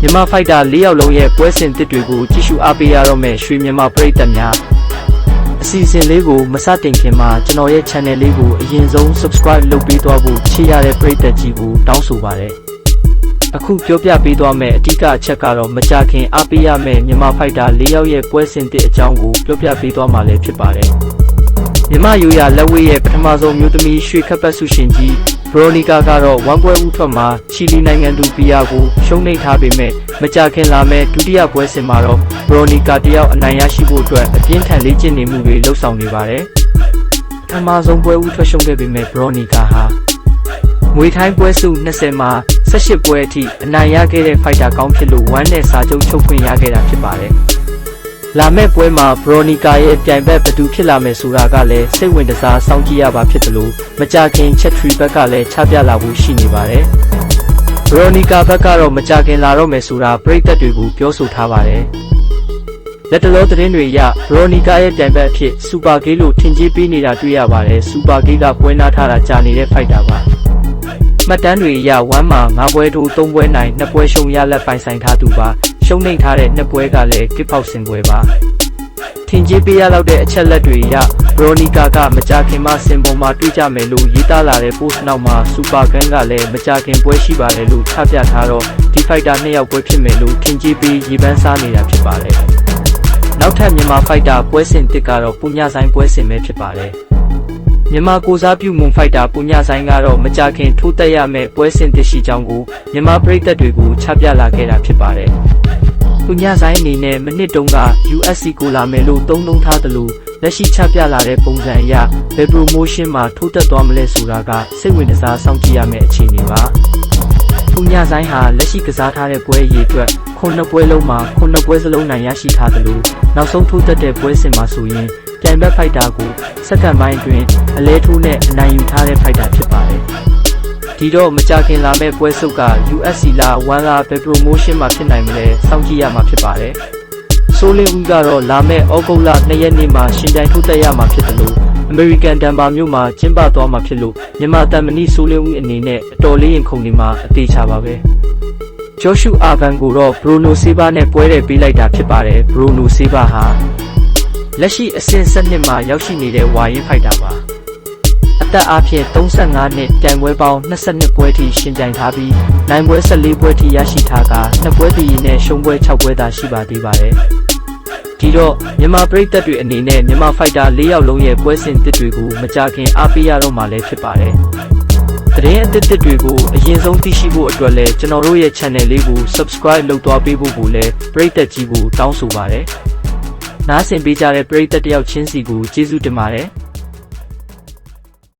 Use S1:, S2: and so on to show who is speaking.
S1: မြန်မာဖိုက်တာ၄ယောက်လုံးရဲ့ပွဲစဉ်တစ်တွေကိုကြည့်ရှုအားပေးရတော့မယ့်ရွှေမြန်မာပရိသတ်များအစီအစဉ်လေးကိုမစတင်ခင်မှာကျွန်တော်ရဲ့ channel လေးကိုအရင်ဆုံး subscribe လုပ်ပေးသွားဖို့ချေရတဲ့ပရိသတ်ကြီးကိုတောင်းဆိုပါတယ်အခုပြောပြပေးသွားမယ့်အဓိကအချက်ကတော့မကြခင်အားပေးရမယ့်မြန်မာဖိုက်တာ၄ယောက်ရဲ့ပွဲစဉ်တစ်အကြောင်းကိုပြောပြပေးသွားမှာလည်းဖြစ်ပါတယ် မြမယူရလက်ဝဲရဲ့ပထမဆုံးမြို့သမီးရွှေခပ်ပတ်ဆုရှင်ကြီးဘရိုနီကာကတော့ဝမ်ပွဲဦးထွက်မှာချီလီနိုင်ငံသူပီယာကိုရှုံးနိမ့်ထားပေမဲ့မကြခင်လာမဲ့ဒုတိယပွဲစဉ်မှာတော့ဘရိုနီကာတယောက်အနိုင်ရရှိဖို့အတွက်အပြင်းထန်လေ့ကျင့်နေမှုတွေလှုပ်ဆောင်နေပါတယ်ပထမဆုံးပွဲဦးထွက်ရှုံးခဲ့ပေမဲ့ဘရိုနီကာဟာငွေထိုင်းပွဲစု20မှာ18ပွဲအထိအနိုင်ရခဲ့တဲ့ဖိုက်တာကောင်းဖြစ်လို့ဝမ်းနဲ့စာချုပ်ချုပ်ခွင့်ရခဲ့တာဖြစ်ပါတယ် လာမယ့်ပွဲမှာဘရိုနီကာရဲ့ပြိုင်ဘက်ဘယ်သူဖြစ်လာမယ်ဆိုတာကလည်းစိတ်ဝင်စားစောင့်ကြည့်ရပါဖြစ်တယ်လို့မကြခင်ချက်ထရီဘက်ကလည်းချပြလာဖို့ရှိနေပါတယ်။ဘရိုနီကာဘက်ကတော့မကြခင်လာတော့မယ်ဆိုတာပရိသတ်တွေကိုပြောဆိုထားပါတယ်။လက်တလောသတင်းတွေအရဘရိုနီကာရဲ့ပြိုင်ဘက်အဖြစ်စူပါဂေးလို့ထင်ကြီးပေးနေတာတွေ့ရပါတယ်။စူပါဂေးကပွဲနာထားတာကြာနေတဲ့ဖိုက်တာပါ။မှတ်တမ်းတွေအရဝမ်းမှာ၅ပွဲထိုး၃ပွဲနိုင်၂ပွဲရှုံရလက်ပိုင်ဆိုင်ထားသူပါ ရှုံးနှိမ့်ထားတဲ့နှစ်ပွဲကလည်းကစ်ဖောက်စင်ပွဲပါထင်ကြီးပေးရလောက်တဲ့အချက်လက်တွေအရဘရိုနီကာကမကြခင်မှစင်ပေါ်မှာတွေ့ကြမယ်လို့ရေးသားလာတဲ့ post နောက်မှာစူပါဂန်ကလည်းမကြခင်ပွဲရှိပါတယ်လို့ချပြထားတော့ဒီဖိုက်တာနှစ်ယောက်ပွဲဖြစ်မယ်လို့ထင်ကြီးပေးရေပန်းစားနေတာဖြစ်ပါတယ်နောက်ထပ်မြန်မာဖိုက်တာပွဲစဉ်တစ်ကတော့ပူညဆိုင်ပွဲစဉ်ပဲဖြစ်ပါတယ် မြန်မာကိုစားပြုမွန်ဖိုက်တာပူညဆိုင်ကတော့မကြခင်ထိုးတက်ရမယ့်ပွဲစဉ်တစ်ရှိကြောင်းကိုမြန်မာပရိသတ်တွေကိုချပြလာခဲ့တာဖြစ်ပါတယ်။ပူညဆိုင်အနေနဲ့မနစ်တုန်းက USC ကိုလာမယ်လို့တုံးတုံးထားတယ်လို့လက်ရှိချပြလာတဲ့ပုံစံအရဘယ် promotion မှာထိုးတက်သွားမလဲဆိုတာကစိတ်ဝင်စားစောင့်ကြည့်ရမယ့်အခြေအနေပါ။ပူညဆိုင်ဟာလက်ရှိကစားထားတဲ့ပွဲအရေးအတွက်ခုနှစ်ပွဲလုံးမှာခုနှစ်ပွဲစလုံးနိုင်ရရှိထားတယ်လို့နောက်ဆုံးထိုးတက်တဲ့ပွဲစဉ်မှာဆိုရင် ပြိုင်ဘက်ဖိုက်တာကိုစက္ကန့်ပိုင်းအတွင်းအလဲထိုးနဲ့အနိုင်ယူထားတဲ့ဖိုက်တာဖြစ်ပါတယ်။ဒီတော့မကြခင်လာမဲ့ပွဲစုပ်က USC လာ1လာဘယ် promotion မှာဖြစ်နိုင်မလဲစောင့်ကြည့်ရမှာဖြစ်ပါတယ်။ဆိုလင်းဦးကတော့လာမဲ့ဩဂုတ်လ2ရက်နေ့မှာရှင်ပြိုင်ထုတ်သက်ရမှာဖြစ်တယ်လို့ American Denver မြို့မှာကျင်းပသွားမှာဖြစ်လို့မြန်မာတန်မဏိဆိုလင်းဦးအနေနဲ့အတော်လေးရင်ခုန်နေမှာအသေးချပါပဲ။ဂျော့ရှုအာဗန်ကိုတော့ဘရိုနိုဆေးဘာနဲ့ပွဲတယ်ပေးလိုက်တာဖြစ်ပါတယ်ဘရိုနိုဆေးဘာဟာ လက်ရှိအဆင့်7နှစ်မှာရောက်ရှိနေတဲ့ဝါရင်ဖိုက်တာပါအသက်အားဖြင့်35နှစ်ပြိုင်ပွဲပေါင်း22ပွဲထိရှင်ပြိုင်ထားပြီးနိုင်ပွဲ14ပွဲထိရရှိထားကနှစ်ပွဲတည်ရင်နဲ့ရှုံးပွဲ6ပွဲသာရှိပါသေးပါတယ်ဒီတော့မြန်မာပရိသတ်တွေအနေနဲ့မြန်မာဖိုက်တာ၄ယောက်လုံးရဲ့ပွဲစဉ်တစ်တွေကိုမကြခင်အားပေးရတော့မှလည်းဖြစ်ပါတယ်သတင်းအသစ်အသစ်တွေကိုအရင်ဆုံးသိရှိဖို့အတွက်လည်းကျွန်တော်တို့ရဲ့ channel လေးကို subscribe လုပ်သွားပေးဖို့ကိုလည်းပရိသတ်ကြီးကိုတောင်းဆိုပါတယ် နားဆင်ပေးကြတဲ့ပရိသတ်တယောက်ချင်းစီကိုကျေးဇူးတင်ပါတယ်